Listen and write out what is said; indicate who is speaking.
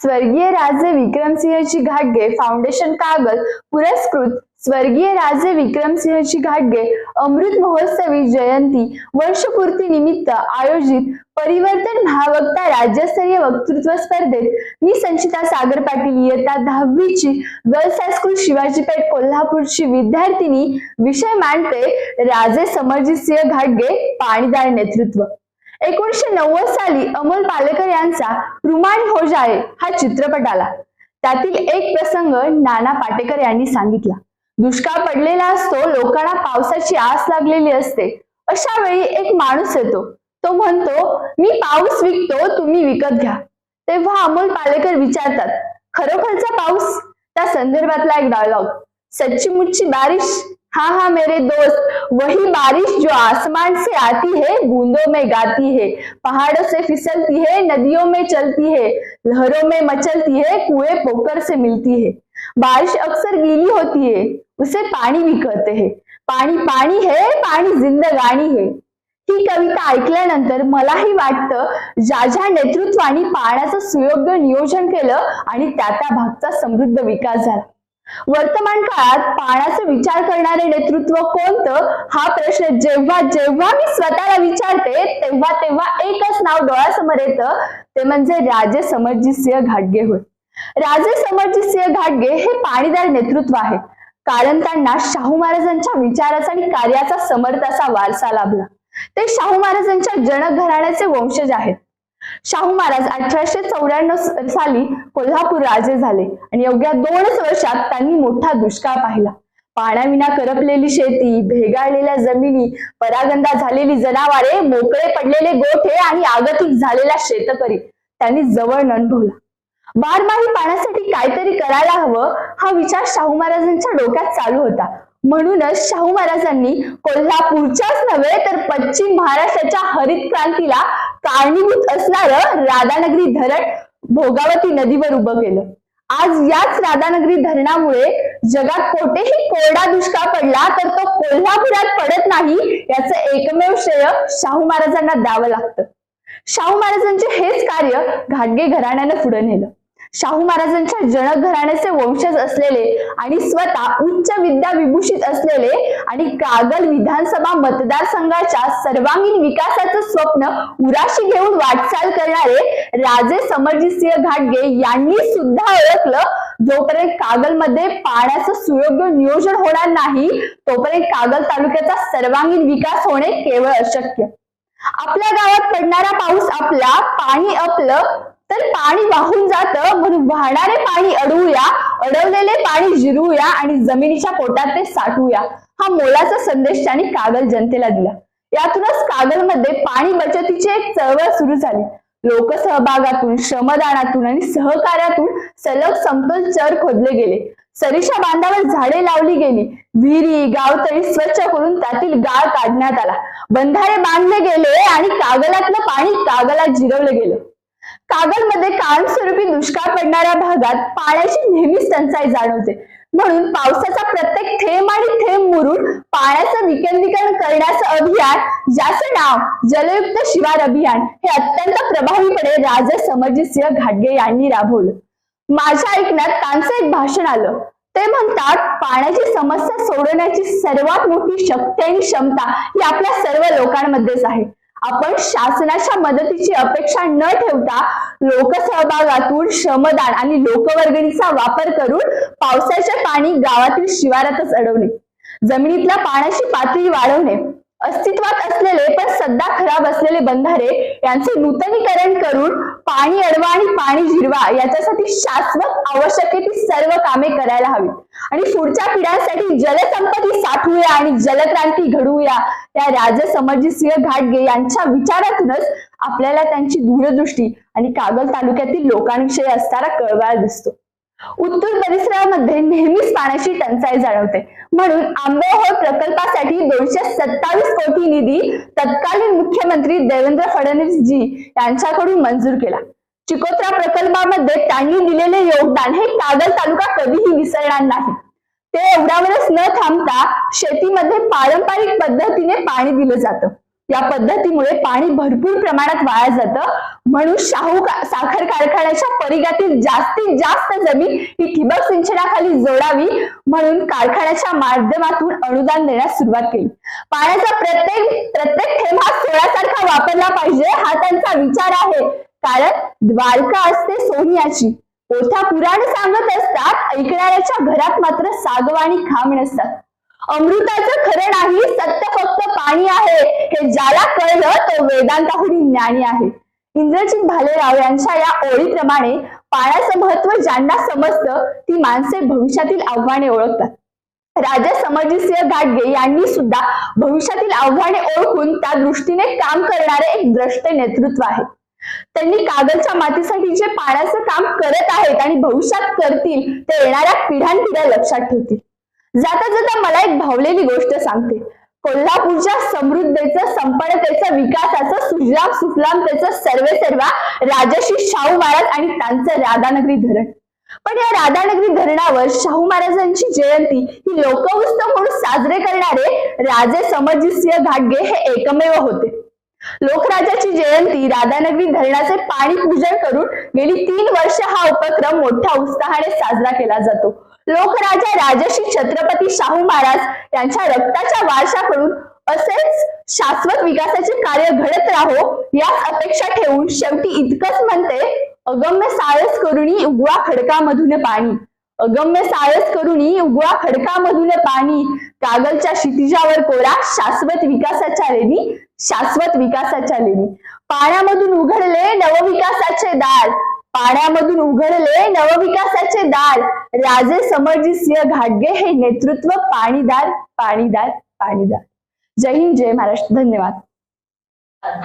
Speaker 1: स्वर्गीय राजे विक्रमसिंहजी घाटगे फाउंडेशन कागल पुरस्कृत स्वर्गीय राजे विक्रमसिंहजी घाटगे अमृत महोत्सवी जयंती वर्षपूर्ती निमित्त आयोजित परिवर्तन महावक्ता राज्यस्तरीय वक्तृत्व स्पर्धेत मी संचिता सागर पाटील इयत्ता दहावीची गर्ल्स हायस्कूल शिवाजीपेठ कोल्हापूरची विद्यार्थिनी विषय मांडते राजे समरजितसिंह घाटगे पाणीदार नेतृत्व. एकोणीसशे नव्वद साली अमोल पालेकर यांचा रुमान हो जाए हा चित्रपट आला त्यातील एक प्रसंग नाना पाटेकर यांनी सांगितला. दुष्काळ पडलेला असतो लोकांना पावसाची आस लागलेली असते. अशा वेळी एक माणूस येतो. तो म्हणतो मी पाऊस विकतो तुम्ही विकत घ्या. तेव्हा अमोल पालेकर विचारतात खरोखरचा पाऊस? त्या संदर्भातला एक डायलॉग सच्ची मुच्ची बारिश हाँ हाँ मेरे दोस्त वही बारिश जो आसमान से आती है बूंदों में गाती है पहाड़ों से फिसलती है नदियों में चलती है लहरों में मचलती है कुएं पोखर से मिलती है। बारिश अक्सर गीली होती है उसे पाणी भी कहते हैं। पाणी पाणी है पाणी जिंदगानी है। ही कविता ऐकल्यानंतर मलाही वाटतं ज्या ज्या नेतृत्वाने पाण्याचं सुयोग्य नियोजन केलं आणि त्या त्या भागचा समृद्ध विकास झाला. वर्तमान काळात पाण्याचा विचार करणारे नेतृत्व कोणतं? हा प्रश्न जेव्हा जेव्हा मी स्वतःला विचारते तेव्हा तेव्हा एकच नाव डोळ्यासमोर येतं. ते म्हणजे राजे समरजितसिंह घाटगे होय. राजे समरजितसिंह घाटगे हे पाणीदार नेतृत्व आहे. कारण त्यांना शाहू महाराजांच्या विचाराचा आणि कार्याचा समर्थ असा वारसा लाभला. ते शाहू महाराजांच्या जनक घराण्याचे वंशज आहेत. शाहू महाराज अठराशे चौऱ्याण्णव साली कोल्हापूर राजे झाले. आणि अवघ्या दोनच वर्षात त्यांनी मोठा दुष्काळ पाहिला. पाण्याविना करपलेली शेती भेगाळलेल्या जमिनी परागंदा झालेली जनावरे मोकळे पडलेले गोठे आणि आगतिक झालेला शेतकरी त्यांनी जवळ अनुभवला. बारमाही पाण्यासाठी काहीतरी करायला हवं हा विचार शाहू महाराजांच्या डोक्यात चालू होता. म्हणूनच शाहू महाराजांनी कोल्हापूरच्याच नव्हे तर पश्चिम महाराष्ट्राच्या हरित क्रांतीला कारणीभूत असणारं राधानगरी धरण भोगावती नदीवर उभं केलं. आज याच राधानगरी धरणामुळे जगात कोठेही कोरडा दुष्काळ पडला तर तो कोल्हापुरात पडत नाही याचं एकमेव श्रेय शाहू महाराजांना द्यावं लागतं. शाहू महाराजांचे हेच कार्य घाटगे घराण्यानं पुढे नेलं. शाहू महाराजांच्या जनक घराण्याचे वंशज असलेले आणि स्वतः उच्च विद्या विभूषित असलेले आणि कागल विधानसभा मतदारसंघाच्या सर्वांगीण विकासाचं स्वप्न उराशी घेऊन वाटचाल करणारे राजे समरजितसिंह घाटगे यांनी सुद्धा ओळखलं. जोपर्यंत कागलमध्ये पाण्याचं सुयोग्य नियोजन होणार नाही तोपर्यंत कागल तालुक्याचा सर्वांगीण विकास होणे केवळ अशक्य. आपल्या गावात पडणारा पाऊस आपला पाणी आपलं तर पाणी वाहून जातं. म्हणून वाहणारे पाणी अडवूया अडवलेले पाणी जिरूया आणि जमिनीच्या पोटात ते साठवूया. हा मोलाचा संदेश त्यांनी कागल जनतेला दिला. यातूनच कागलमध्ये पाणी बचतीची एक चळवळ सुरू झाली. लोकसहभागातून श्रमदानातून आणि सहकार्यातून सलग समतोल चर खोदले गेले. सरीशा बांधावर झाडे लावली गेली. विहिरी गावतळी स्वच्छ करून त्यातील गाळ काढण्यात आला. बंधारे बांधले गेले आणि कागलातलं पाणी कागलात जिरवलं गेलं. कागलमध्ये कायमस्वरूपी दुष्काळ पडणाऱ्या भागात पाण्याची नेहमीच टंचाई जाणवते. म्हणून पावसाचा प्रत्येक थेंब आणि थेंब मुरून पाण्याचं विकेंद्रीकरण करण्याचं अभियान ज्याचं नाव जलयुक्त शिवार अभियान हे अत्यंत प्रभावीपणे राजे समरजितसिंह घाटगे यांनी राबवलं. माझ्या ऐकण्यात त्यांचं एक भाषण आलं. ते म्हणतात पाण्याची समस्या सोडवण्याची सर्वात मोठी शक्ती आणि क्षमता ही आपल्या सर्व लोकांमध्येच आहे. आपण शासनाच्या मदतीची अपेक्षा न ठेवता लोकसहभागातून श्रमदान आणि लोकवर्गणीचा वापर करून पावसाचे पाणी गावातील शिवारातच अडवणे. जमिनीतल्या पाण्याची पातळी वाढवणे. अस्तित्वात असलेले पण सध्या खराब असलेले बंधारे यांचे नूतनीकरण करून पाणी अडवा आणि पाणी जिरवा याच्यासाठी शाश्वत आवश्यक ती सर्व कामे करायला हवी आणि पुढच्या पिढ्यांसाठी जलसंपत्ती साठवूया आणि जलक्रांती घडवूया त्या राजे सिंह घाटगे यांच्या विचारातूनच आपल्याला त्यांची दूरदृष्टी आणि कागल तालुक्यातील लोकांविषयी असणारा कळवाळ दिसतो. उत्तूर परिसरामध्ये नेहमीच पाण्याची टंचाई जाणवते. म्हणून आंबेहोळ प्रकल्पासाठी दोनशे सत्तावीस कोटी निधी तत्कालीन मुख्यमंत्री देवेंद्र फडणवीस जी यांच्याकडून मंजूर केला. चिकोत्रा प्रकल्पामध्ये त्यांनी दिलेले योगदान हे कागल तालुका कधीही विसरणार नाही. ते एवढ्यावरच न थांबता शेतीमध्ये पारंपरिक पद्धतीने पाणी दिलं जातं. या पद्धतीमुळे पाणी भरपूर प्रमाणात वाया जातं. म्हणून शाहू साखर कारखान्याच्या परिघातील जास्तीत जास्त जमीन ही ठिबक सिंचनाखाली जोडावी म्हणून कारखान्याच्या माध्यमातून अनुदान देण्यास सुरुवात केली. पाण्याचा प्रत्येक प्रत्येक थेंब हा सोळासारखा वापरला पाहिजे हा त्यांचा विचार आहे. कारण द्वारका असते सोनियाची. ओथा पुराण सांगत असतात ऐकणाऱ्याच्या घरात मात्र सागवाणी खांब नसतात. अमृताचं खरं नाही सत्य फक्त पाणी आहे. हे ज्याला कळलं तो वेदांताहून ज्ञानी आहे. इंद्रजित भालेराव यांच्या या ओळीप्रमाणे पाण्याचं महत्त्व ज्यांना समजतं ती माणसे भविष्यातील आव्हाने ओळखतात. राजा समरजितसिंह घाटगे यांनी सुद्धा भविष्यातील आव्हाने ओळखून त्या दृष्टीने काम करणारे एक द्रष्टे नेतृत्व आहे. त्यांनी कागदच्या मातीसाठी जे पाण्याचं काम करत आहेत आणि भविष्यात करतील ते येणाऱ्या पिढ्यानपिढ्या लक्षात ठेवतील. जाता जाता मला एक भावलेली गोष्ट सांगते. कोल्हापूरच्या समृद्धेचं संपन्नतेचं विकासाचं सुजलाम सुफलामतेचं सर्वे सर्वा राजश्री शाहू महाराज आणि त्यांचं राधानगरी धरण. पण या राधानगरी धरणावर शाहू महाराजांची जयंती ही लोकउत्सव म्हणून साजरे करणारे राजे समरजितसिंह घाटगे हे एकमेव होते. लोकराजाची जयंती राधानगरी धरणाचे पाणी पूजन करून गेली तीन वर्ष हा उपक्रम मोठ्या उत्साहाने साजरा केला जातो. लोकराजा राजश्री छत्रपती शाहू महाराज यांच्या रक्ताच्या वारशाकडून असेच शाश्वत विकासाचे कार्य घडत राहो याच अपेक्षा ठेवून शेवटी इतकंच म्हणते अगम्य साळस करुणी उगवा खडकामधून पाणी. अगम्य साळस करुणी उगवा खडकामधून पाणी. कागलच्या क्षितिजावर कोरा शाश्वत विकासाच्या लेणी शाश्वत विकासाच्या लेणी. पाण्यामधून उघडले नवविकासाचे दार. पाण्यामधून उघडले नवविकासाचे दार. राजे समरजी सिंह घाटगे हे नेतृत्व पाणीदार पाणीदार पाणीदार. जय हिंद जय महाराष्ट्र. धन्यवाद.